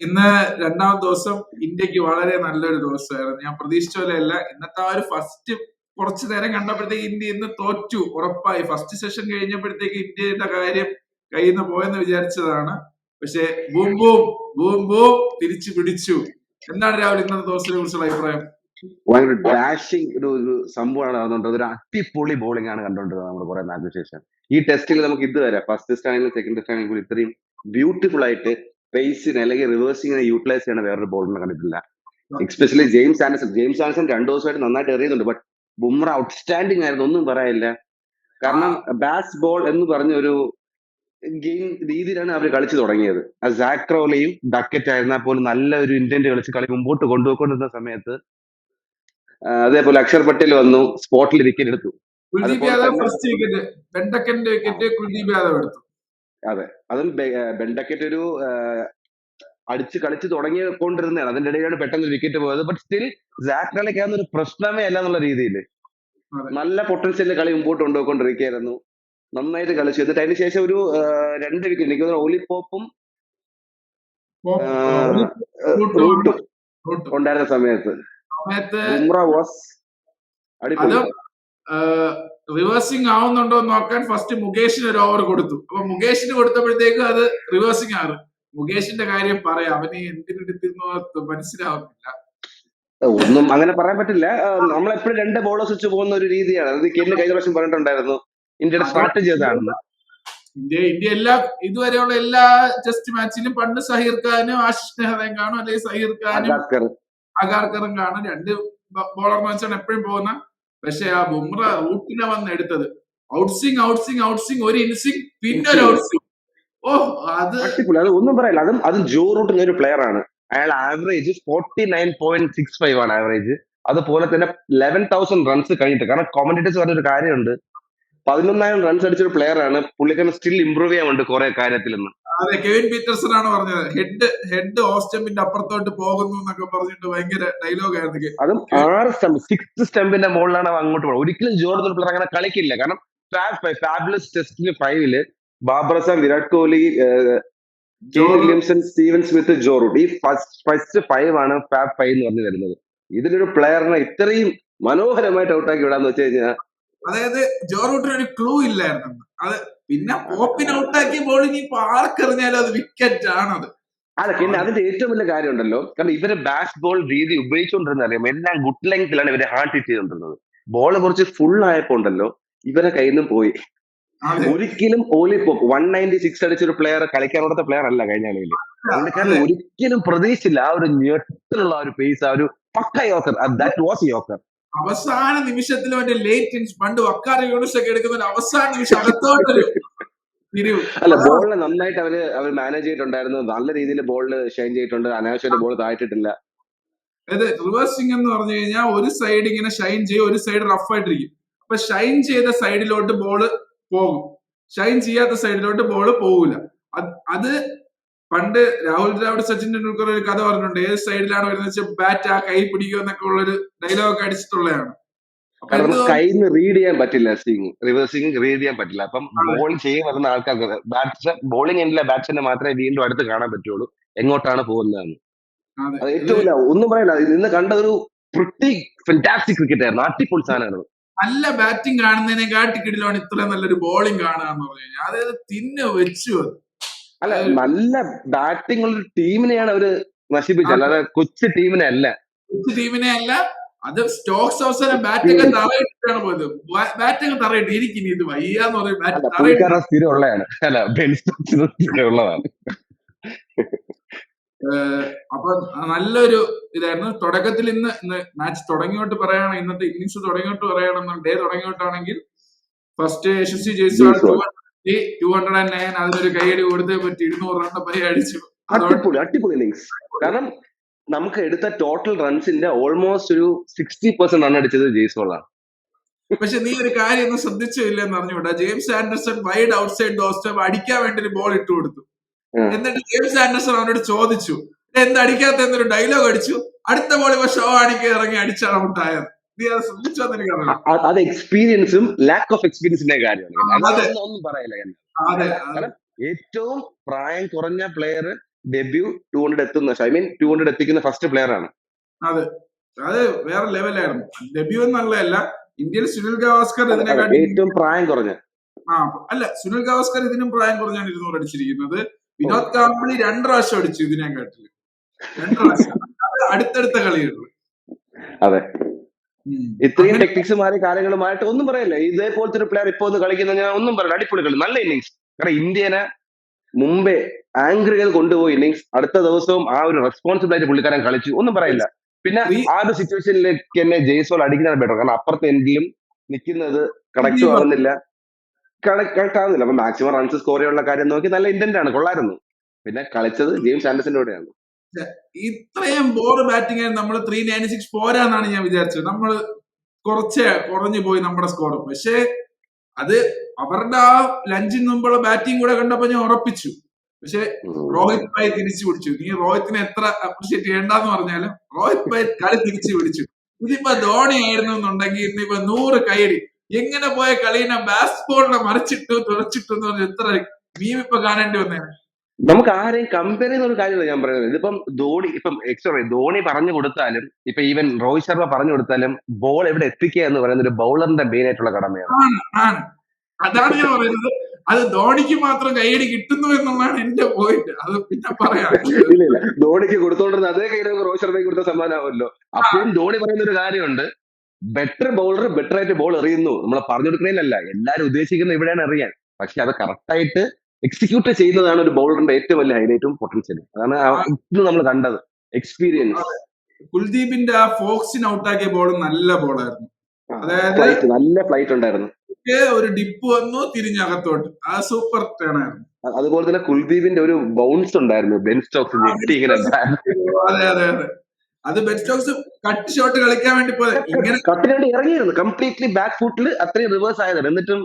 ഇന്ന് രണ്ടാം ദിവസം ഇന്ത്യയ്ക്ക് വളരെ നല്ലൊരു ദിവസമായിരുന്നു. ഞാൻ പ്രതീക്ഷിച്ച പോലെയല്ല ഇന്നത്തെ ആ ഒരു ഫസ്റ്റ് കുറച്ചു നേരം കണ്ടപ്പോഴത്തേക്ക് ഇന്ത്യ ഇന്ന് തോറ്റു. ഉറപ്പായി. ഫസ്റ്റ് സെഷൻ കഴിഞ്ഞപ്പോഴത്തേക്ക് ഇന്ത്യയുടെ കാര്യം കയ്യിൽ നിന്ന് പോയെന്ന് വിചാരിച്ചതാണ്. പക്ഷെ ബൂം ബൂം ബൂം ബൂം തിരിച്ചു പിടിച്ചു. എന്താണ് രാവിലെ ഇന്നത്തെ ദിവസത്തിനെ കുറിച്ചുള്ള അഭിപ്രായം? ഭയങ്കര ഡാഷിങ് ഒരു ഒരു സംഭവമാണ് നടന്നുകൊണ്ടത് ഒരു അടിപൊളി ബോളിംഗ് ആണ് കണ്ടുകൊണ്ടിരുന്നത് നമ്മുടെ കുറെ നാൾക്ക് ശേഷം. ഈ ടെസ്റ്റിൽ നമുക്ക് ഇതുവരെ ഫസ്റ്റ് ആണെങ്കിലും സെക്കൻഡ് ടെസ്റ്റ് ആണെങ്കിലും ഇത്രയും ബ്യൂട്ടിഫുൾ ആയിട്ട് പേസിന് അല്ലെങ്കിൽ റിവേഴ്സിങ്ങിനെ യൂട്ടിലൈസ് ചെയ്യണ വേറൊരു ബോളിനെ കണ്ടിട്ടില്ല. Especially James Anderson James Anderson രണ്ടു ദിവസമായിട്ട് നന്നായിട്ട് എറിയുന്നുണ്ട്. ബട്ട് ബുംറ ഔട്ട്സ്റ്റാൻഡിങ് ആയിരുന്നു. ഒന്നും പറയാനില്ല. കാരണം ബാസ് ബോൾ എന്ന് പറഞ്ഞ ഒരു ഗെയിം രീതിയിലാണ് അവർ കളിച്ചു തുടങ്ങിയത്. സാക്രോലയും ഡക്കറ്റ് ആയിരുന്നാൽ പോലും നല്ല ഒരു ഇന്ത്യന്റെ കളിച്ച് കളി മുമ്പോട്ട് കൊണ്ടുപോയിക്കൊണ്ടിരുന്ന സമയത്ത് അതേപോലെ അക്ഷർ പട്ടേൽ വന്നു സ്പോട്ടിൽ വിക്കറ്റ് എടുത്തു. കുൽദീപ് യാദവ് ഫസ്റ്റ് വിക്കറ്റ് ബെണ്ടക്കന്റെ വിക്കറ്റ് കുൽദീപ് യാദവ് എടുത്തു. അതും. അതിൽ ബെൻഡക്കറ്റ് ഒരു അടിച്ച് കളിച്ച് തുടങ്ങിക്കൊണ്ടിരുന്നതാണ് അതിന്റെ ഇടയിലാണ് പെട്ടെന്ന് വിക്കറ്റ് പോയത്. ബട്ട് സ്റ്റിൽ സാക്രലയ്ക്കാവുന്ന ഒരു പ്രശ്നമേ അല്ല എന്നുള്ള രീതിയിൽ നല്ല പൊട്ടൻഷ്യലിൽ കളി മുമ്പോട്ട് കൊണ്ടുപോയിക്കൊണ്ടിരിക്കുകയായിരുന്നു. നന്നായിട്ട് കളിച്ചു. എന്നിട്ട് അതിന് ശേഷം ഒരു രണ്ട് വിക്കറ്റ് എനിക്ക് തോന്നുന്നു ഒലിപ്പോപ്പും റൂട്ടും. ഉണ്ടായിരുന്ന സമയത്ത്. ബുംറ വാസ് അടിപൊളി. റിവേഴ്സിംഗ് ആവുന്നുണ്ടോ എന്ന് നോക്കാൻ ഫസ്റ്റ് മുകേഷിന് ഒരു ഓവർ കൊടുത്തു. അപ്പൊ മുകേഷിന് കൊടുത്തപ്പോഴത്തേക്ക് അത് റിവേഴ്സിംഗ് ആണ്. മുകേഷിന്റെ കാര്യം പറയാം. അവന് എന്തിനെടുത്തിരുന്നു മനസ്സിലാവുന്നില്ല. ഒന്നും അങ്ങനെ പറയാൻ പറ്റില്ല. നമ്മളെപ്പോഴും രണ്ട് ബോളേഴ്സ് വെച്ച് പോകുന്ന ഒരു രീതിയാണ്. അത് കെല്ല് കഴിഞ്ഞ പ്രാവശ്യം പറഞ്ഞിട്ടുണ്ടായിരുന്നു. ഇന്ത്യയുടെ സ്ട്രാറ്റജി അതാണെന്ന്. ഇന്ത്യ ഇന്ത്യ എല്ലാ ഇതുവരെയുള്ള എല്ലാ ടെസ്റ്റ് മാച്ചിലും പണ്ട് സഹീർ ഖാനും ആശിഷ് നെഹ്റയും കാണും. അല്ലെങ്കിൽ സഹീർ ഖാനും അഗാർക്കറും കാണും. രണ്ട് ബോളർ മാച്ചാണ് എപ്പോഴും പോകുന്ന. പക്ഷെ ആ ബുംറ റൂട്ടിനെ വന്ന് എടുത്തത്. ഔട്ട്സിങ് ഔട്ട്സിങ് ഔട്ട്സിങ് ഒരു ഇൻസിങ് പിന്നെ ഒരു ഔട്ട്സിങ്. ഓ അത് അത് ഒന്നും പറയില്ല. അതും അതും ജോ റൂട്ടിന് ഒരു പ്ലെയർ ആണ്. അയാൾ average forty nine point six five ആണ് ആവറേജ് അതുപോലെ തന്നെ ലെവൻ തൗസൻഡ് റൺസ് കഴിഞ്ഞിട്ട്. കാരണം കോമന്റേറ്റേഴ്സ് പറഞ്ഞൊരു കാര്യമുണ്ട്. പതിനൊന്നായിരം റൺസ് അടിച്ചൊരു പ്ലെയർ ആണ്. പുള്ളിക്കാരൻ സ്റ്റിൽ ഇമ്പ്രൂവ് ചെയ്യാനുണ്ട് കുറെ കാര്യത്തിൽ നിന്ന് അതെ കെവിൻ പീറ്റർസൺ ആണ് പറഞ്ഞത്. ഹെഡ് ഹെഡ് ഓഫ് സ്റ്റമ്പിന്റെ അപ്പുറത്തോട്ട് പോകുന്നു എന്നൊക്കെ പറഞ്ഞിട്ട് ഭയങ്കര ഡയലോഗ് ആയിരുന്നു അതും ആറ് സ്റ്റംപ് സിക്സ് സ്റ്റംപിന്റെ മുകളിലാണ് അങ്ങോട്ട് പോകുന്നത്. ഒരിക്കലും ജോർജ് പ്ലെയർ അങ്ങനെ കളിക്കില്ല. കാരണം ഫാബുലസ് ടെസ്റ്റിന് ഫൈവിൽ Babar Azam Virat Kohli Joe Williamson Steven Smith Joe Root ഈ ഫസ്റ്റ് ഫസ്റ്റ് ഫൈവ് ആണ് ഫാബ് ഫൈവ് എന്ന് പറഞ്ഞു വരുന്നത്. ഇതിലൊരു പ്ലെയറിനെ ഇത്രയും മനോഹരമായിട്ട് ഔട്ടാക്കി വിടാന്ന് വെച്ച് കഴിഞ്ഞാൽ അതായത് ജോ റൂട്ടിന് ഒരു ക്ലൂ ഇല്ലായിരുന്നു. അത് പിന്നെ പോപ്പിന് ഔട്ടാക്കിയ ഇനി ഇപ്പൊ ആർക്കെറിഞ്ഞാലും അത് വിക്കറ്റ് ആണത് അല്ല പിന്നെ അതിന്റെ ഏറ്റവും വലിയ കാര്യം ഉണ്ടല്ലോ. കാരണം ഇവർ ബാറ്റ് ബോൾ രീതി ഉപയോഗിച്ചുകൊണ്ടിരുന്ന അറിയാം എല്ലാം ഗുഡ് ലെങ്തിലാണ് ഇവരെ ഹാർട്ട് ഹിറ്റ് ചെയ്തുകൊണ്ടിരുന്നത്. ബോൾ കുറച്ച് ഫുൾ ആയപ്പോ ഉണ്ടല്ലോ ഇവരെ കയ്യിൽ നിന്നും പോയി. ഒരിക്കലും Ollie Pope one ninety six അടിച്ചൊരു player കളിക്കാൻ കൊടുത്ത പ്ലെയർ അല്ല കഴിഞ്ഞ കളിയിൽ കാരണം. ഒരിക്കലും പ്രതീക്ഷിച്ചില്ല ആ ഒരു ഞെട്ടിലുള്ള ആ ഒരു പേസ് ആ ഒരു പക്ക യോക്കർ ദാറ്റ് വാസ് യോക്കർ അവസാന നിമിഷത്തിൽ മറ്റേ ലേറ്റ് ഇൻസ് പണ്ട് വക്കാർ യൂണിസ് ഒക്കെ എടുക്കുന്ന അവസാന നിമിഷം അകത്തോട്ടൊരു അല്ല ബോളിനെ നന്നായിട്ട് അവർ അവർ മാനേജ് ചെയ്തിട്ടുണ്ടായിരുന്നു. നല്ല രീതിയിൽ ബോളിൽ ഷൈൻ ചെയ്തിട്ടുണ്ട്. അനാവശ്യമായിട്ട് ബോൾ താഴ്ത്തിട്ടില്ല അതായത് റിവേഴ്സിംഗ് എന്ന് പറഞ്ഞു കഴിഞ്ഞാൽ ഒരു സൈഡ് ഇങ്ങനെ ഷൈൻ ചെയ്യും ഒരു സൈഡ് റഫ് ആയിട്ടിരിക്കും. അപ്പൊ ഷൈൻ ചെയ്ത സൈഡിലോട്ട് ബോൾ പോകും. ഷൈൻ ചെയ്യാത്ത സൈഡിലോട്ട് ബോൾ പോകൂല അത് പണ്ട് രാഹുൽ ദ്രാവിഡ് സച്ചിൻ ടെണ്ടുൽക്കർ ഒരു കഥ പറഞ്ഞിട്ടുണ്ട്. ഏത് സൈഡിലാണ് വരുന്നത് വെച്ചാൽ ബാറ്റ് ആ കൈ പിടിക്കുക എന്നൊക്കെ ഉള്ളൊരു ഡയലോഗ് ഒക്കെ അടിച്ചിട്ടുള്ളതാണ് കയ്യിൽ നിന്ന് റീഡ് ചെയ്യാൻ പറ്റില്ല സിംഗ് റിവേഴ്സിംഗ് റീഡ് ചെയ്യാൻ പറ്റില്ല. അപ്പം ബോൾ ചെയ്യാൻ വരുന്ന ആൾക്കാർക്ക് ബാറ്റ്സ് ബോളിംഗ് എൻഡിലെ ബാറ്റ്സിനെ മാത്രമേ വീണ്ടും അടുത്ത് കാണാൻ പറ്റുള്ളൂ. എങ്ങോട്ടാണ് പോകുന്നതെന്ന്. ഏറ്റവും ഇല്ല. ഒന്നും പറയില്ല. ഇന്ന് കണ്ട ഒരു പ്രിട്ടി ഫെന്റാസ്റ്റിക് ക്രിക്കറ്റ് ആയിരുന്നു. അടിപൊളി സാധനമായിരുന്നു. നല്ല ബാറ്റിംഗ് കാണുന്നതിനെക്കാട്ടി കിടിലാണ് ഇത്ര നല്ലൊരു ബോളിംഗ് കാണുക എന്ന് പറഞ്ഞു കഴിഞ്ഞാൽ. അതായത് തിന്നു വെച്ചു അത്. അല്ല നല്ല ബാറ്റിംഗ് ഉള്ള ടീമിനെയാണ് അവർ നശിപ്പിച്ചത്. അല്ലാതെ കൊച്ചു ടീമിനെ അല്ല. കൊച്ചു ടീമിനെ അല്ല അത് സ്റ്റോക്സ് അവസരം ബാറ്റിംഗ് തറയിട്ടാണ് പോയത്. ബാറ്റിംഗ് തറയിട്ട്. എനിക്കിനി ഇത് വയ്യാന്ന് പറയും അല്ല ബാറ്റ് തറയിട്ട്. പുള്ളിക്കാരൻ സ്ഥിരം ഉള്ളതാണ്. അല്ല ബെൻ സ്ഥിരം ഉള്ളതാണ്. അപ്പൊ നല്ലൊരു ഇതായിരുന്നു. തുടക്കത്തിൽ ഇന്ന് ഇന്ന് മാച്ച് തുടങ്ങിയോട്ട് പറയണം. ഇന്നത്തെ ഇന്നിങ്സ് തുടങ്ങിയോട്ട് പറയണമെന്ന് day തുടങ്ങിയോട്ടാണെങ്കിൽ first Yashasvi Jaiswal two hundred and nine അതിനൊരു കൈയടി കൊടുത്തേ പറ്റി. ഇരുന്നൂറ് റണ്ണ് പരി അടിച്ചു. അടിപൊളി അടിപൊളി ഇന്നിങ്സ് കാരണം നമുക്ക് എടുത്ത ടോട്ടൽ റൺസിന്റെ ഓൾമോസ്റ്റ് ഒരു സിക്സ്റ്റി പെർസെന്റ് റൺ അടിച്ചത് ജെയ്സോളാണ് പക്ഷെ നീ ഒരു കാര്യം ഒന്നും ശ്രദ്ധിച്ചില്ല എന്ന് അറിഞ്ഞുകൂടാ. James Anderson wide outside ഡോസ്റ്റം അടിക്കാൻ വേണ്ടി ഒരു ബോൾ ഇട്ട് കൊടുത്തു. എന്നിട്ട് ജെയിംസ് ആൻഡർസൺ അവനോട് ചോദിച്ചു എന്താ അടിക്കാത്ത എന്നൊരു ഡയലോഗ് അടിച്ചു? അടുത്ത ബോൾ ഇപ്പൊ ഷോ ആണിക്ക് ഇറങ്ങി അടിച്ചാണ് ഔട്ടായത് അത് എക്സ്പീരിയൻസും ലാക്ക് ഓഫ് എക്സ്പീരിയൻസിന്റെ കാര്യമാണ്. ഒന്നും പറയില്ല കാരണം ഏറ്റവും പ്രായം കുറഞ്ഞ പ്ലെയർ ഡെബ്യൂ ടു ഹൺഡ്രഡ് എത്തുന്ന ഐ മീൻ ടു ഹൺഡ്രഡ് എത്തിക്കുന്ന ഫസ്റ്റ് പ്ലെയർ ആണ്. അതെ. അത് വേറെ ലെവലായിരുന്നു ഡെബ്യൂ എന്നുള്ളതല്ല ഇന്ത്യയിൽ സുനിൽ ഗവാസ്കർ ഇതിനെക്കാട്ടി ഏറ്റവും പ്രായം കുറഞ്ഞ. ആ അല്ല സുനിൽ ഗവാസ്കർ ഇതിനും പ്രായം കുറഞ്ഞാണ് ഇരുന്നൂറ് അടിച്ചിരിക്കുന്നത്. വിനോദ് കാമ്പിളി രണ്ട് പ്രാവശ്യം അടിച്ചു ഇതിനെക്കാട്ടിൽ രണ്ട് പ്രാവശ്യം. അടുത്തടുത്ത കളികളിൽ അതെ. ഇത്രയും ടെക്നിക്സ് മാറി കാര്യങ്ങളുമായിട്ട് ഒന്നും പറയല്ല? ഇതേപോലത്തെ ഒരു പ്ലെയർ ഇപ്പൊ ഒന്ന് കളിക്കുന്ന ഞാൻ ഒന്നും പറയല്ല. അടിപൊളി കളി. നല്ല ഇന്നിങ്സ് കാരണം ഇന്ത്യനെ മുമ്പേ ആംഗ്രികൾ കൊണ്ടുപോയി ഇന്നിങ്സ് അടുത്ത ദിവസവും ആ ഒരു റെസ്പോൺസിബിൾ ആയിട്ട് പുള്ളിക്കാരൻ കളിച്ചു. ഒന്നും പറയില്ല. പിന്നെ ആ ഒരു സിറ്റുവേഷനിലേക്ക് എന്നെ ജയ്സോൾ അടിക്കുന്നതാണ് ബെറ്റർ കാരണം അപ്പുറത്തെ എൻഡിലും നിൽക്കുന്നത് കണക്ട് ആവുന്നില്ല. കണക്ട് ആവുന്നില്ല. അപ്പൊ മാക്സിമം റൺസ് സ്കോർ ചെയ്യാനുള്ള കാര്യം നോക്കി നല്ല ഇന്റന്റ് ആണ്. കൊള്ളായിരുന്നു. പിന്നെ കളിച്ചത് ജെയിംസ് ആൻഡേഴ്സിന്റെ കൂടെയാണ്. ഇത്രയും ബോർ ബാറ്റിംഗ് നമ്മൾ ത്രീ നയന്റി സിക്സ് പോരാന്നാണ് ഞാൻ വിചാരിച്ചത്. നമ്മൾ കുറച്ച് കുറഞ്ഞു പോയി നമ്മുടെ സ്കോർ പക്ഷേ അത് അവരുടെ ആ ലഞ്ചിന് മുമ്പുള്ള ബാറ്റിംഗ് കൂടെ കണ്ടപ്പോ ഞാൻ ഉറപ്പിച്ചു. പക്ഷെ രോഹിത് ഭായ് തിരിച്ചു പിടിച്ചു. നീ രോഹിത്തിനെ എത്ര അപ്രിഷിയേറ്റ് ചെയ്യണ്ടെന്ന് പറഞ്ഞാലും രോഹിത് ഭായ് കളി തിരിച്ചു പിടിച്ചു. ഇതിപ്പോ ധോണി ആയിരുന്നു എന്നുണ്ടെങ്കിൽ ഇന്നിപ്പോ നൂറ് കൈയടി. എങ്ങനെ പോയ കളീനെ ബാസ്ബോളിനെ മറിച്ചിട്ടു തുറച്ചിട്ടു എന്ന് പറഞ്ഞ എത്ര മീം ഇപ്പൊ കാണേണ്ടി വന്നേ. നമുക്ക് ആരെയും കമ്പയർ ചെയ്യുന്ന ഒരു കാര്യമല്ല ഞാൻ പറയുന്നത്. ഇതിപ്പം ധോണി ഇപ്പം സോറി ധോണി പറഞ്ഞു കൊടുത്താലും ഇപ്പൊ ഈവൻ രോഹിത് ശർമ്മ പറഞ്ഞു കൊടുത്താലും ബോൾ എവിടെ എത്തിക്കുക എന്ന് പറയുന്ന ഒരു ബൗളറിന്റെ മെയിൻ ആയിട്ടുള്ള കടമയാണ്. അതാണ് ഞാൻ പറയുന്നത്. അത് ധോണിക്ക് മാത്രം കൈയടി കിട്ടുന്നു എന്നുള്ളതാണ് എന്റെ പോയിന്റ് അത് പിന്നെ പറയാം. ഇല്ല ഇല്ല. ധോണിക്ക് കൊടുത്തോണ്ടിരുന്ന അതേ നമുക്ക് രോഹിത് ശർമ്മയ്ക്ക് കൊടുത്ത സമ്മാനമാവല്ലോ അപ്പോഴും ധോണി പറയുന്ന ഒരു കാര്യമുണ്ട്. ബെറ്റർ ബൗളർ ബെറ്റർ ആയിട്ട് ബോൾ എറിയുന്നു. നമ്മളെ പറഞ്ഞു കൊടുക്കുന്നതിലല്ല. എല്ലാരും ഉദ്ദേശിക്കുന്നത് ഇവിടെയാണ് എറിയാൻ. പക്ഷെ അത് കറക്റ്റ് ആയിട്ട് എക്സിക്യൂട്ട് ചെയ്യുന്നതാണ് ഒരു ബൗളറിന്റെ ഏറ്റവും വലിയ ഹൈലൈറ്റും പൊട്ടൻഷ്യലും അതാണ് ഇത് നമ്മൾ കണ്ടത്. എക്സ്പീരിയൻസ് കുൽദീപിന്റെ ആ ഫോക്സിന് ഔട്ടാക്കിയ ബോൾ നല്ല ബോളായിരുന്നു അതായത് നല്ല ഫ്ലൈറ്റ് ഉണ്ടായിരുന്നു. ഒരു ഡിപ്പ് വന്നു തിരിഞ്ഞകത്തോട്ട്. ആ സൂപ്പർ ടേൺ ആയിരുന്നു. അതുപോലെ തന്നെ കുൽദീപിന്റെ ഒരു ബൗൺസ് ഉണ്ടായിരുന്നു. ബെൻ സ്റ്റോക്സ് ഞെട്ടി ഇങ്ങനെ അതെ അതെ അതെ. അത് ബെൻ സ്റ്റോക്സ് കട്ട് ഷോട്ട് കളിക്കാൻ വേണ്ടി പോയത്. ഇങ്ങനെ കട്ടിനായിട്ട് ഇറങ്ങിയിരുന്നു. കംപ്ലീറ്റ്ലി ബാക്ക് ഫുട്ടിൽ അത്രയും റിവേഴ്സ് ആയതാണ്. എന്നിട്ടും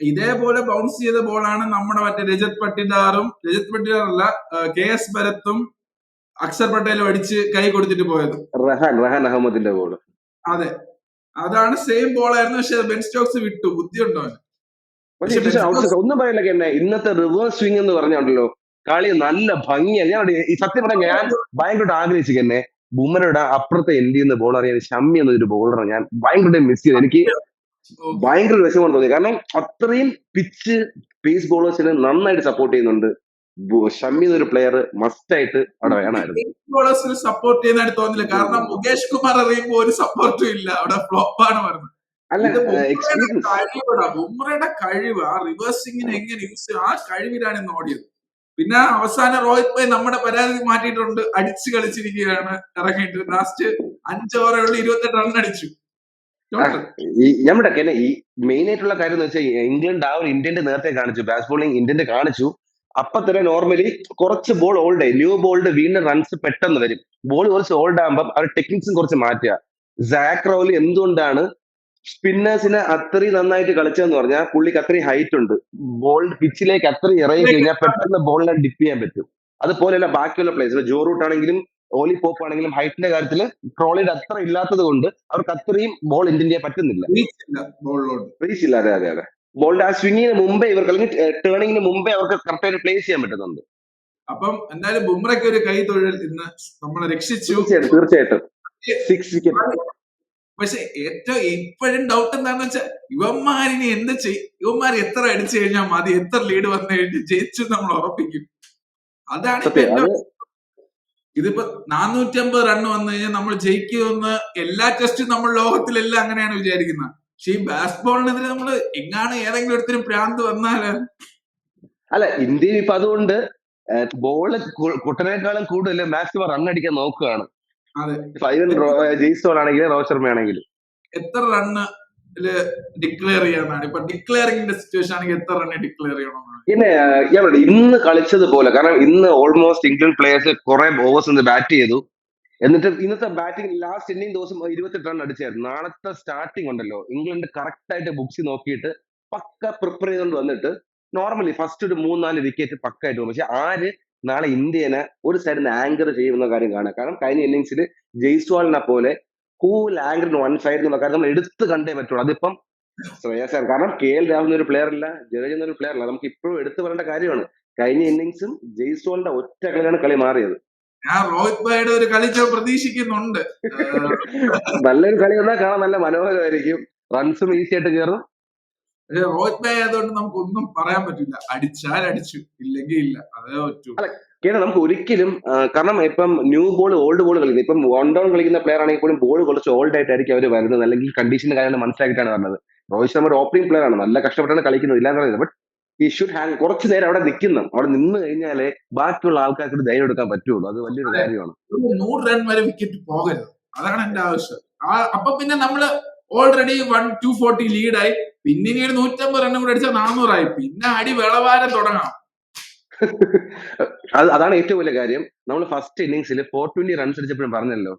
ഇതേപോലെ ബൗൺസ് ചെയ്ത ബോളാണ് നമ്മുടെ മറ്റേ രജത് പട്ടിദാറും രജത് പട്ടിദാറല്ല കെ എസ് ഭരത്തും അക്ഷർ പട്ടേലും അടിച്ച് കൈ കൊടുത്തിട്ട് പോയത്. റഹാൻ റഹാൻ അഹമ്മദിന്റെ ബോൾ അതെ. അതാണ് സെയിം ബോളായിരുന്നു പക്ഷെ ബെൻ സ്റ്റോക്സ് വിട്ടു. ബുദ്ധിയുണ്ടോ ഒന്നും പറയില്ല എന്നെ. ഇന്നത്തെ റിവേഴ്സ് സ്വിംഗ് എന്ന് പറഞ്ഞുണ്ടല്ലോ കളി നല്ല ഭംഗിയാണ് ഞാൻ ഈ സത്യം പറഞ്ഞ ഞാൻ ഭയങ്കരമായിട്ട് ആഗ്രഹിച്ചു എന്നെ ബുമരയുടെ അപ്പുറത്തെ എൻഡിൽ നിന്ന് ബോൾ അറിയാൻ ഷമ്മി എന്നൊരു ബോളറാണ് ഞാൻ ഭയങ്കരമായിട്ട് മിസ് ചെയ്തു. എനിക്ക് ഭയങ്കര വിഷമം തോന്നി. കാരണം അത്രയും പിച്ച് പേസ് ബോളേഴ്സിനെ നന്നായിട്ട് സപ്പോർട്ട് ചെയ്യുന്നുണ്ട്. ഷമ്മിന്നൊരു ഷമ്മി എന്നൊരു പ്ലെയർ മസ്റ്റ് ആയിട്ട് അവിടെ വേണമായിരുന്നു. സപ്പോർട്ട് ചെയ്യുന്നതായിട്ട് തോന്നില്ല. കാരണം മുകേഷ് കുമാർ അറിയുമ്പോ ഒരു സപ്പോർട്ടും ഇല്ല. അവിടെ ഫ്ലോപ്പാണ് വരുന്നത് അല്ല കഴിവാണ്. ബുംറയുടെ കഴിവ് ആ റിവേഴ്സിങ്ങിനെ എങ്ങനെ യൂസ് ആ കഴിവിലാണ് ഇന്ന് ഓടിയത് പിന്നെ അവസാന രോഹിത് ഭായ് നമ്മുടെ പരാതി മാറ്റിയിട്ടുണ്ട്. അടിച്ച് കളിച്ചിരിക്കുകയാണ്. ഇറങ്ങിയിട്ട് ലാസ്റ്റ് അഞ്ച് ഓവറുകളിൽ ഇരുപത്തെട്ട് റൺ അടിച്ചു. Total. ഈ ഈ മെയിൻ ആയിട്ടുള്ള കാര്യം എന്ന് വെച്ചാൽ ഇംഗ്ലണ്ട് ആ ഒരു ഇന്ത്യന്റെ നേരത്തെ കാണിച്ചു. ബാസ് ബോളിംഗ് ഇന്ത്യന്റെ കാണിച്ചു. അപ്പൊ തന്നെ നോർമലി കുറച്ച് ബോൾ ഓൾഡ് ആയി. ന്യൂ ബോൾഡ് വീണ്ടും റൺസ് പെട്ടെന്ന് വരും. ബോൾ കുറച്ച് ഓൾഡ് ആകുമ്പോൾ അവർ ടെക്നിക്സും കുറച്ച് മാറ്റുക. സാക് റോലി എന്തുകൊണ്ടാണ് സ്പിന്നേഴ്സിനെ അത്രയും നന്നായിട്ട് കളിച്ചതെന്ന് പറഞ്ഞാൽ പുള്ളിക്ക് അത്രയും ഹൈറ്റ് ഉണ്ട്. ബോൾ പിച്ചിലേക്ക് അത്രയും ഇറങ്ങി കഴിഞ്ഞാൽ പെട്ടെന്ന് ബോളിനെ ഡിപ്പ് ചെയ്യാൻ പറ്റും. അതുപോലെയല്ല ബാക്കിയുള്ള പ്ലേസ് ജോ റൂട്ട് ആണെങ്കിലും ഓലി പോപ്പ് ആണെങ്കിലും ഹൈറ്റിന്റെ കാര്യത്തിൽ ട്രോളിയുടെ അത്ര ഇല്ലാത്തത് കൊണ്ട് അവർക്ക് അത്രയും ബോൾ ഇന്ത്യൻ ചെയ്യാൻ പറ്റുന്നില്ല. റീച്ച് ഇല്ല അതെ അതെ അതെ. ബോളിന്റെ ആ സ്വിങ്ങിന് മുമ്പേ ഇവർക്ക് അല്ലെങ്കിൽ ടേണിങ്ങിന് മുമ്പേ അവർക്ക് കറക്റ്റ് ആയിട്ട് പ്ലേസ് ചെയ്യാൻ പറ്റുന്നുണ്ട്. അപ്പം എന്തായാലും ബുംറയ്ക്ക് ഒരു കൈ തൊഴിൽ ഇന്ന് നമ്മളെ രക്ഷിച്ചു. തീർച്ചയായിട്ടും സിക്സ് വിക്കറ്റ് പക്ഷെ ഏറ്റവും ഇപ്പോഴും ഡൗട്ട് എന്താണെന്ന് വെച്ചാൽ യുവന്മാരിനി എന്ത് ചെയ്യും യുവന്മാർ എത്ര അടിച്ചു കഴിഞ്ഞാൽ മതി എത്ര ലീഡ് വന്നു കഴിഞ്ഞ് ജയിച്ചു നമ്മൾ ഉറപ്പിക്കും. അതാണ് ഇപ്പൊ സത്യം എന്റെ അത് ഇതിപ്പോ നാനൂറ്റി അമ്പത് റൺ വന്നു കഴിഞ്ഞാൽ നമ്മൾ ജയിക്കുമെന്ന് എല്ലാ ടെസ്റ്റും നമ്മൾ ലോകത്തിലെല്ലാം അങ്ങനെയാണ് വിചാരിക്കുന്നത് പക്ഷെ ഈ ബാസ്ബോളിനെതിരെ നമ്മൾ എങ്ങാണ് ഏതെങ്കിലും ഒരുത്തിനും പ്രാന്ത് വന്നാൽ? അല്ല ഇന്ത്യയിൽ ഇപ്പൊ അതുകൊണ്ട് ബോൾ കുട്ടനേക്കാളും കൂടുതൽ മാക്സിമം റൺ അടിക്കാൻ നോക്കുകയാണ്. ഫൈവൻ ആണെങ്കിലും റോഹിത് ശർമ്മ ആണെങ്കിലും എത്ര റണ്ണ് ഡിക്ലെയർ ചെയ്യാനാണ്. ഇപ്പൊ ഡിക്ലെയറിംഗിന്റെ സിറ്റുവേഷൻ ആണെങ്കിൽ എത്ര റണ്ണ് ഡിക്ലെയർ ചെയ്യണം? പിന്നെ ഞാൻ പറയാം ഇന്ന് കളിച്ചതുപോലെ കാരണം ഇന്ന് ഓൾമോസ്റ്റ് ഇംഗ്ലണ്ട് പ്ലേയേഴ്സ് കുറെ ഓവേഴ്സ് ഇന്ന് ബാറ്റ് ചെയ്തു. എന്നിട്ട് ഇന്നത്തെ ബാറ്റിംഗ് ലാസ്റ്റ് ഇന്നിംഗ് ദിവസം ഇരുപത്തെട്ട് റൺ അടിച്ചായിരുന്നു. നാളത്തെ സ്റ്റാർട്ടിംഗ് ഉണ്ടല്ലോ ഇംഗ്ലണ്ട് കറക്റ്റ് ആയിട്ട് ബുക്സ് നോക്കിയിട്ട് പക്ക പ്രിപ്പയർ ചെയ്തുകൊണ്ട് വന്നിട്ട് നോർമലി ഫസ്റ്റ് ഒരു മൂന്നാൽ വിക്കറ്റ് പക്ക ആയിട്ട് പോകും. പക്ഷെ ആര് നാളെ ഇന്ത്യനെ ഒരു സൈഡിൽ നിന്ന് ആങ്കർ ചെയ്യുന്ന കാര്യം കാണാം കാരണം കഴിഞ്ഞ ഇന്നിങ്സിൽ ജയ്സ്വാളിനെ പോലെ കൂൾ ആങ്കർ വൺ സൈഡ് എന്നുള്ള കാര്യം നമ്മൾ എടുത്ത് കണ്ടേ പറ്റുള്ളൂ. അതിപ്പം ശ്രേയസാണ് കാരണം കെ എൽ രാഹുൽ എന്നൊരു പ്ലെയർ അല്ല ജഡേജ് എന്നൊരു പ്ലെയർ അല്ല നമുക്ക് ഇപ്പോഴും എടുത്തു പറയേണ്ട കാര്യമാണ്. കഴിഞ്ഞ ഇന്നിങ്സും ജയ്സോളിന്റെ ഒറ്റ കളിയാണ് കളി മാറിയത്. ഞാൻ രോഹിത് ഭായിയുടെ ഒരു കളി പ്രതീക്ഷിക്കുന്നുണ്ട്. നല്ലൊരു കളി വന്നാൽ കാണാൻ നല്ല മനോഹരമായിരിക്കും. റൺസും ഈസി ആയിട്ട് കയറും പക്ഷെ രോഹിത് ഭായ് ആയതുകൊണ്ട് നമുക്കൊന്നും പറയാൻ പറ്റില്ല. അടിച്ചാൽ അടിച്ചു ഇല്ലെങ്കിൽ ഇല്ല. അതേ പറ്റൂ. കേട്ടോ നമുക്ക് ഒരിക്കലും കാരണം ഇപ്പം ന്യൂ ബോൾ ഓൾഡ് ബോൾ കളിക്കുന്നത് ഇപ്പം വൺ ഡൗൺ കളിക്കുന്ന പ്ലെയർ ആണെങ്കിൽ പോലും ബോൾ കുറച്ച് ഓൾഡ് ആയിട്ടായിരിക്കും അവർ വരുന്നത്. അല്ലെങ്കിൽ കണ്ടീഷന്റെ കാര്യങ്ങൾ മനസ്സിലാക്കിയിട്ടാണ് വരുന്നത്. രോഹിത് ശർമ്മ ഒരു ഓപ്പണിംഗ് പ്ലെയർ ആണ്. നല്ല കഷ്ടപ്പെട്ടാണ് കളിക്കുന്നത്. ഇല്ലാന്ന് പറയുന്നത് ബട്ട് ഈ ഷുഡ് ഹാങ് കുറച്ച് നേരം അവിടെ നിൽക്കുന്നു. അവിടെ നിന്ന് കഴിഞ്ഞാലേ ബാക്കിയുള്ള ആൾക്കാർക്ക് ധൈര്യം എടുക്കാൻ പറ്റുള്ളൂ. അത് വലിയൊരു കാര്യമാണ്. നൂറ് റൺ വരെ വിക്കറ്റ് പോകരുത്. അതാണ് എന്റെ ആവശ്യം. അപ്പൊ പിന്നെ നമ്മൾ ഓൾറെഡി വൺ ടു ഫോർട്ടി ലീഡായി പിന്നെ ഇനി ഒരു നൂറ്റമ്പത് റണ്ണും കൂടെ അടിച്ചാൽ നാനൂറായി പിന്നെ അടി വിളവാരം തുടങ്ങാം അത് അതാണ് ഏറ്റവും വലിയ കാര്യം. നമ്മൾ ഫസ്റ്റ് ഇന്നിങ്സിൽ ഫോർ ട്വന്റി റൺസ് അടിച്ചപ്പോഴും പറഞ്ഞല്ലോ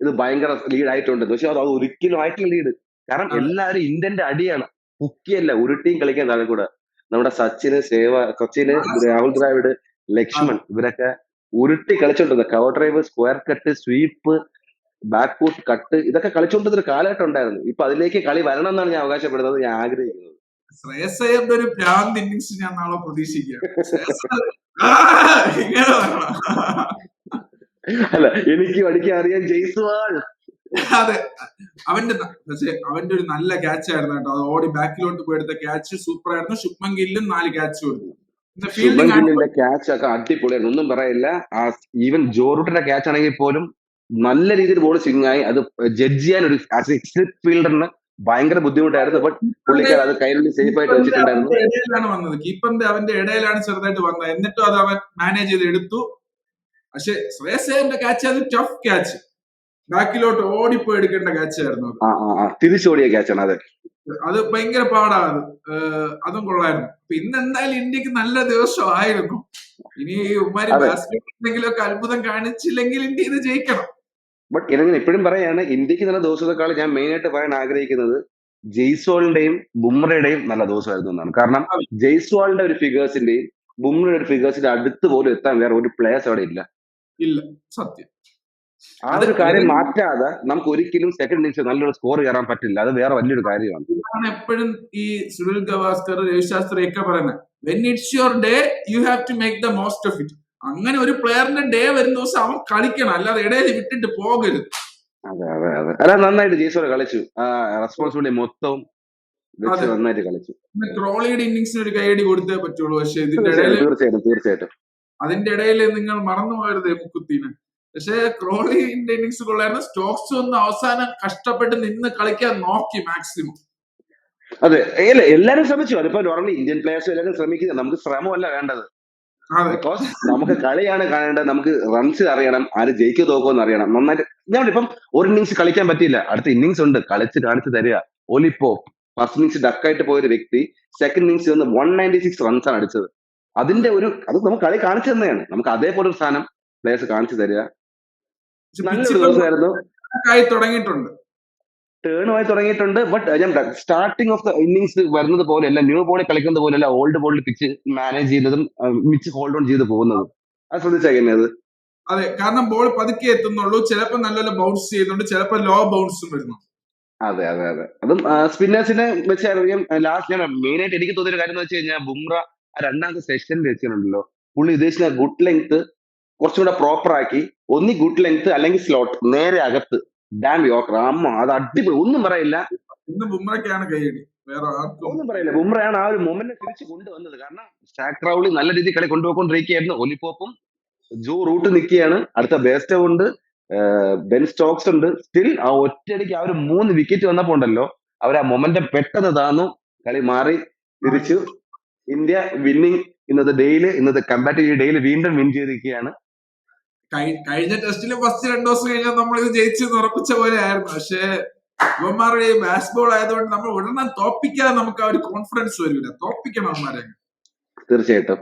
ഇത് ഭയങ്കര ലീഡ് ആയിട്ടുണ്ട്. പക്ഷെ അത് ഒരിക്കലും ആയിട്ടില്ല ലീഡ് കാരണം. എല്ലാവരും ഇന്ത്യന്റെ അടിയാണ്. പുക്കിയല്ല ഒരു ടീം കളിക്കാൻ താഴെ കൂടെ. നമ്മുടെ സച്ചിന് സേവ സച്ചിന് രാഹുൽ ദ്രാവിഡ് ലക്ഷ്മൺ ഇവരൊക്കെ ഉരുട്ടി കളിച്ചോണ്ടിരുന്നത്. Cover drive square cut sweep back foot cut ഇതൊക്കെ കളിച്ചുകൊണ്ടിരുന്ന കാലഘട്ടം ഉണ്ടായിരുന്നു. ഇപ്പൊ അതിലേക്ക് കളി വരണം എന്നാണ് ഞാൻ അവകാശപ്പെടുന്നത്. ഞാൻ ആഗ്രഹിക്കുന്നത്. ശ്രേയസ് അയ്യരുടെ ഒരു ഭ്രാന്ത് ഇന്നിങ്സ് ഞാൻ നാളെ ആ, അല്ല എനിക്ക് പഠിക്കാൻ അറിയാൻ ജയ്സ്വാൾ. അതെ. അവന്റെ പക്ഷെ അവന്റെ ഒരു നല്ല ക്യാച്ച് ആയിരുന്നു കേട്ടോ. അത് ഓടി ബാക്കിലോട്ട് പോയെടുത്ത ക്യാച്ച് സൂപ്പർ ആയിരുന്നു. ശുഭ്മൻ ഗില്ലും നാല് ക്യാച്ച് കൊടുത്തു. ക്യാച്ച് ഒക്കെ അടിപൊളിയായിരുന്നു. ഒന്നും പറയില്ല. ഈവൻ ജോറൂട്ടിന്റെ ക്യാച്ച് ആണെങ്കിൽ പോലും നല്ല രീതിയിൽ ബോൾ സ്വിംഗ് ആയി അത് ജഡ്ജ് ചെയ്യാൻ ഒരു ഫീൽഡറിന് ഭയങ്കര ബുദ്ധിമുട്ടായിരുന്നു. ബട്ട് പുള്ളിക്കാർ അത് കയ്യിലുള്ളിൽ സേഫ് ആയിട്ട് വെച്ചിട്ടുണ്ടായിരുന്നു. കീപ്പറിന്റെ അവന്റെ ഇടയിലാണ് ചെറുതായിട്ട് വന്നത്. എന്നിട്ടും അത് അവൻ മാനേജ് ചെയ്ത് എടുത്തു. പക്ഷെ ശ്രേയസേന്റെ ക്യാച്ച് അത് ടഫ് ക്യാച്ച് ബാക്കിലോട്ട് ഓടിപ്പോയി എടുക്കേണ്ട ക്യാച്ച് ആയിരുന്നു തിരിച്ചോടിയ ക്യാച്ചാണ് അതെ. അത് ഭയങ്കര പാടാണ് അത്. കൊള്ളായിരുന്നു. പിന്നെ എന്തായാലും ഇന്ത്യയ്ക്ക് നല്ല ദിവസമായിരുന്നു ഇനി ഉമ്മാരി. ബാസ്കറ്റ് എന്തെങ്കിലുമൊക്കെ അത്ഭുതം കാണിച്ചില്ലെങ്കിൽ ഇന്ത്യ ഇത് ജയിക്കണം. ബട്ട് ഞാൻ എപ്പോഴും പറയാണ് ഇന്ത്യയ്ക്ക് നല്ല ദിവസത്തെക്കാൾ ഞാൻ മെയിൻ ആയിട്ട് പറയാൻ ആഗ്രഹിക്കുന്നത് ജയ്സ്വാളിന്റെയും ബുംറയുടെയും നല്ല ദിവസമായിരുന്നു എന്നാണ്. കാരണം ജയ്സ്വാളിന്റെ ഒരു ഫിഗേഴ്സിന്റെയും ബുംറയുടെ ഒരു ഫിഗേഴ്സിന്റെ അടുത്ത് പോലും എത്താൻ വേറെ ഒരു പ്ലേസ് അവിടെ ഇല്ല. ഇല്ല. സത്യം. ആ ഒരു കാര്യം മാറ്റാതെ നമുക്ക് ഒരിക്കലും സെക്കൻഡ് ഇന്നിംഗ്സ് നല്ലൊരു സ്കോർ കയറാൻ പറ്റില്ല. അത് വേറെ വലിയൊരു കാര്യമാണ്. എപ്പോഴും ഈ സുനിൽ ഗവാസ്കർ രവിശാസ്ത്രി ഒക്കെ പറയുന്നത്. When it's your day you have to make the most of it അങ്ങനെ ഒരു പ്ലെയറിന്റെ ഡേ വരുന്ന ദിവസം അവൻ കളിക്കണം. അല്ലാതെ ഇടയിൽ വിട്ടിട്ട് പോകരുത്. അതെ അതെ അതെ. അല്ല നന്നായിട്ട് ജയ്സ്വാൾ കളിച്ചു. ആ റെസ്പോൺസിബിലിറ്റി മൊത്തവും. നന്നായിട്ട് കളിച്ചു. ക്രോളിയുടെ ഇന്നിങ്സിന് ഒരു കൈയടി കൊടുത്തേ പറ്റുള്ളൂ. പക്ഷെ ഇതിന്റെ ഇടയിൽ തീർച്ചയായിട്ടും തീർച്ചയായിട്ടും. അതിന്റെ ഇടയിൽ നിങ്ങൾ മറന്നു പോകരുത് മുക്കുത്തിന്. പക്ഷെ ക്രോളിന്റെ ഇന്നിങ്സ് കൊള്ളായിരുന്നു. സ്റ്റോക്സ് ഒന്ന് അവസാനം കഷ്ടപ്പെട്ട് നിന്ന് കളിക്കാൻ നോക്കി മാക്സിമം അതെ എല്ലാരും ശ്രമിച്ചു. അതിപ്പോ നോർമലി ഇന്ത്യൻ പ്ലേയേഴ്സ് എല്ലാരും ശ്രമിക്കുന്നത് നമുക്ക് ശ്രമമല്ല വേണ്ടത്. ബിക്കോസ് നമുക്ക് കളിയാണ് കാണേണ്ടത്. നമുക്ക് റൺസ് അറിയണം ആര് ജയിക്കോ തോക്കോ എന്ന് അറിയണം. നന്നായിട്ട് ഞാൻ ഇപ്പം ഒരു ഇന്നിങ്സ് കളിക്കാൻ പറ്റിയില്ല. അടുത്ത ഇന്നിങ്സ് ഉണ്ട്. കളിച്ച് കാണിച്ച് തരിക. ഒലിപ്പോ ഫസ്റ്റ് ഇന്നിങ്സ് ഡക്കായിട്ട് പോയൊരു വ്യക്തി സെക്കൻഡ് ഇന്നിങ്സ് വന്ന് വൺ നയന്റി സിക്സ് റൺസ് ആണ് അടിച്ചത്. അതിന്റെ ഒരു അത് നമുക്ക് കളി കാണിച്ചു തന്നെയാണ്. നമുക്ക് അതേപോലെ ഒരു സ്ഥാനം പ്ലേയേഴ്സ് കാണിച്ചു തരിക. നല്ലൊരു ദിവസമായിരുന്നു. തുടങ്ങിയിട്ടുണ്ട്. ടേണുമായി തുടങ്ങിയിട്ടുണ്ട്. ബട്ട് ഞാൻ സ്റ്റാർട്ടിംഗ് ഓഫ് ദ ഇന്നിങ്സ് വരുന്നത് പോലെയല്ല ന്യൂ ബോളിൽ കളിക്കുന്നത് പോലെയല്ല ഓൾഡ് ബോളിൽ പിച്ച് മാനേജ് ചെയ്യുന്നതും മിച്ച് ഹോൾഡ് ഓൺ ചെയ്ത് പോകുന്നതും. അത് ശ്രദ്ധിച്ചത് അതെ. കാരണം ബോൾ പതുക്കെ എത്തുന്നുള്ളൂ ചിലപ്പോൾ നല്ല ബൗൺസ് ചെയ്യുന്നുണ്ട് ചിലപ്പോൾ ലോ ബൗൺസും വരുന്നു. അതെ അതെ അതെ. അതും സ്പിന്നേഴ്സിനെ വെച്ച് അറിയാം ലാസ്റ്റ് ഞാൻ മെയിൻ ആയിട്ട് എനിക്ക് തോന്നിയ കാര്യം എന്ന് വെച്ച് കഴിഞ്ഞാൽ ബുംറ ആ രണ്ടാമത്തെ സെഷനിൽ വെച്ചിട്ടുണ്ടല്ലോ. പുള്ളി ഉദ്ദേശിച്ച ഗുഡ് ലെങ്ത് കുറച്ചും കൂടെ പ്രോപ്പർ ആക്കി ഒന്നി ഗുഡ് ലെങ്ത് അല്ലെങ്കിൽ സ്ലോട്ട് നേരെ അകത്ത് ഡാം യോക്കർ അമ്മ അത് അടിപൊളി. ഒന്നും പറയില്ല. ഇന്ന് ബുംറയ്ക്കാണ് കൈയടി വേറെ ആർക്കും ഒന്നും പറയില്ല. ബുംറയാണ് ആ ഒരു മൊമെന്റ് തിരിച്ച് കൊണ്ടുവന്നത്. കാരണം സ്റ്റാക്ക് റൗളി നല്ല രീതിയിൽ കളി കൊണ്ടുപോയിക്കൊണ്ടിരിക്കുകയായിരുന്നു. ഒലിപ്പോപ്പും ജോ റൂട്ട് നിൽക്കുകയാണ്. അടുത്ത ബേസ്റ്റോ ഉണ്ട്. ബെൻ സ്റ്റോക്സ് ഉണ്ട്. സ്റ്റിൽ ആ ഒറ്റയടിക്ക് ആ ഒരു മൂന്ന് വിക്കറ്റ് വന്നപ്പോ ഉണ്ടല്ലോ അവർ ആ മൊമെന്റ് പെട്ടെന്ന് താന്നു. കളി മാറി തിരിച്ചു. ഇന്ത്യ വിന്നിങ് ഇന്നത്തെ ഡേയിൽ ഇന്നത്തെ കമ്പാറ്റീവ് ഡേയിൽ വീണ്ടും വിൻ ചെയ്തിരിക്കുകയാണ്. കഴിഞ്ഞ ടെസ്റ്റിൽ ഫസ്റ്റ് രണ്ടു ദിവസം കഴിഞ്ഞാൽ നമ്മൾ ഇത് ജയിച്ച് ഉറപ്പിച്ച പോലെ ആയിരുന്നു. പക്ഷേ ഇവന്മാരുടെ ബാസ്ബോൾ ആയതുകൊണ്ട് നമ്മൾ ഉടനെ തോപ്പിക്കാതെ നമുക്ക് ആ ഒരു കോൺഫിഡൻസ് വരില്ല തോപ്പിക്കണം അവന്മാരെ. തീർച്ചയായിട്ടും.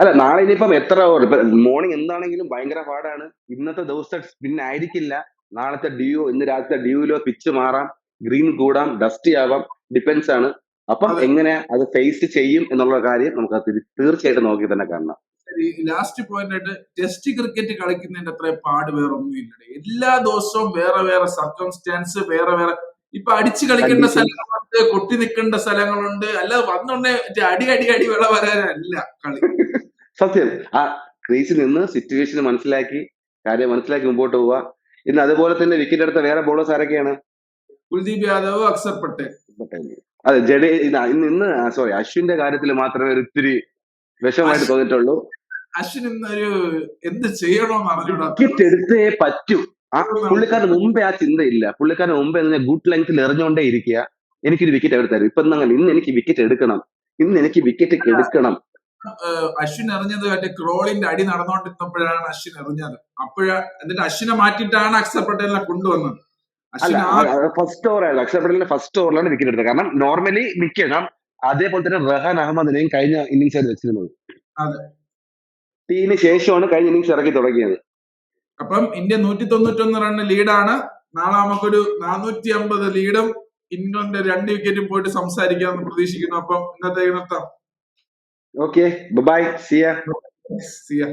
അല്ല നാളെ ഇനിയിപ്പം എത്ര ഓവർ ഇപ്പൊ മോർണിംഗ് എന്താണെങ്കിലും ഭയങ്കര പാടാണ്. ഇന്നത്തെ ദിവസത്തെ സ്പിൻ ആയിരിക്കില്ല. നാളത്തെ ഡ്യൂ ഇന്ന് രാത്രി ഡ്യൂയിലോ പിച്ച് മാറാം. ഗ്രീൻ കൂടാം. ഡസ്റ്റി ആവാം. ഡിപ്പെൻസ് ആണ്. അപ്പം എങ്ങനെ അത് ഫേസ് ചെയ്യും എന്നുള്ള കാര്യം നമുക്ക് തീർച്ചയായിട്ടും നോക്കി തന്നെ കാണണം. ലാസ്റ്റ് പോയിന്റ് ആയിട്ട് ടെസ്റ്റ് ക്രിക്കറ്റ് കളിക്കുന്നതിന്റെ അത്ര പാട് വേറെ ഒന്നും ഇല്ല എല്ലാ ദിവസവും വേറെ വേറെ സർക്കംസ്റ്റാൻസ് വേറെ വേറെ ഇപ്പൊ അടിച്ചു കളിക്കേണ്ട. സ്ഥലങ്ങളുണ്ട് കൊട്ടി നിൽക്കേണ്ട സ്ഥലങ്ങളുണ്ട്. അല്ലാതെ വന്നുടനെ അടി അടി അടി വെള്ള വരാനല്ല കളി. സത്യം. ആ ക്രീസിൽ നിന്ന് സിറ്റുവേഷൻ മനസ്സിലാക്കി കാര്യം മനസ്സിലാക്കി മുമ്പോട്ട് പോവാ ഇന്ന് അതുപോലെ തന്നെ വിക്കറ്റ് എടുത്ത വേറെ ബോളേഴ്സ് ആരൊക്കെയാണ്? കുൽദീപ് യാദവ് അക്സർ പട്ടേൽ. അതെ ജഡേ ഇന്ന് ഇന്ന് സോറി അശ്വിന്റെ കാര്യത്തിൽ മാത്രമേ ഒരു വിഷമായിട്ട് തോന്നിയിട്ടുള്ളൂ. അശ്വിൻ ഇന്നൊരു എന്ത് ചെയ്യണോന്ന് അറിഞ്ഞൂടാ. വിക്കറ്റ് എടുത്തേ പറ്റൂ. ആ പുള്ളിക്കാരന് മുമ്പേ ആ ചിന്തയില്ല. പുള്ളിക്കാരന് മുമ്പേ ഗുഡ് ലെങ്ത്തിൽ എറിഞ്ഞുകൊണ്ടേ ഇരിക്കുക. എനിക്കൊരു വിക്കറ്റ് എടുത്തായിരുന്നു ഇപ്പൊ അങ്ങനെ ഇന്ന് എനിക്ക് വിക്കറ്റ് എടുക്കണം. ഇന്ന് എനിക്ക് വിക്കറ്റ് എടുക്കണം. അശ്വിൻ എറിഞ്ഞത് മറ്റേ ക്രോളിന്റെ അടി നടന്നുകൊണ്ടിരുന്നപ്പോഴാണ് അശ്വിൻ എറിഞ്ഞത്. അപ്പോഴാ എന്നിട്ട് അശ്വിനെ മാറ്റിയിട്ടാണ് അക്സർ പട്ടേലിനെ കൊണ്ടുവന്നത് അശ്വിൻ ആ ഫസ്റ്റ് ഓവർ ആയിരുന്നു അക്ഷർ പട്ടേലിന്റെ ഫസ്റ്റ് ഓവറിലാണ് വിക്കറ്റ് എടുത്തത്. കാരണം നോർമലി വിക്കറ്റ് അതേപോലെ തന്നെ റഹാൻ അഹമ്മദിനെയും കഴിഞ്ഞ ഇന്നിങ്സ് ആയിട്ട് വെച്ചിരുന്നത്. ടീമിന് ശേഷമാണ് കഴിഞ്ഞ ഇന്നിങ്സ് ഇറക്കി തുടങ്ങിയത്. അപ്പം ഇന്ത്യ നൂറ്റി തൊണ്ണൂറ്റൊന്ന് റണ്ണ് ലീഡാണ് നാളെ നമുക്കൊരു നാനൂറ്റി അമ്പത് ലീഡും ഇംഗ്ലണ്ട് രണ്ട് വിക്കറ്റും പോയിട്ട് സംസാരിക്കാമെന്ന് പ്രതീക്ഷിക്കുന്നു. അപ്പം ഇന്നത്തെ നിർത്താം ഓക്കെ ബൈ സിയ സിയ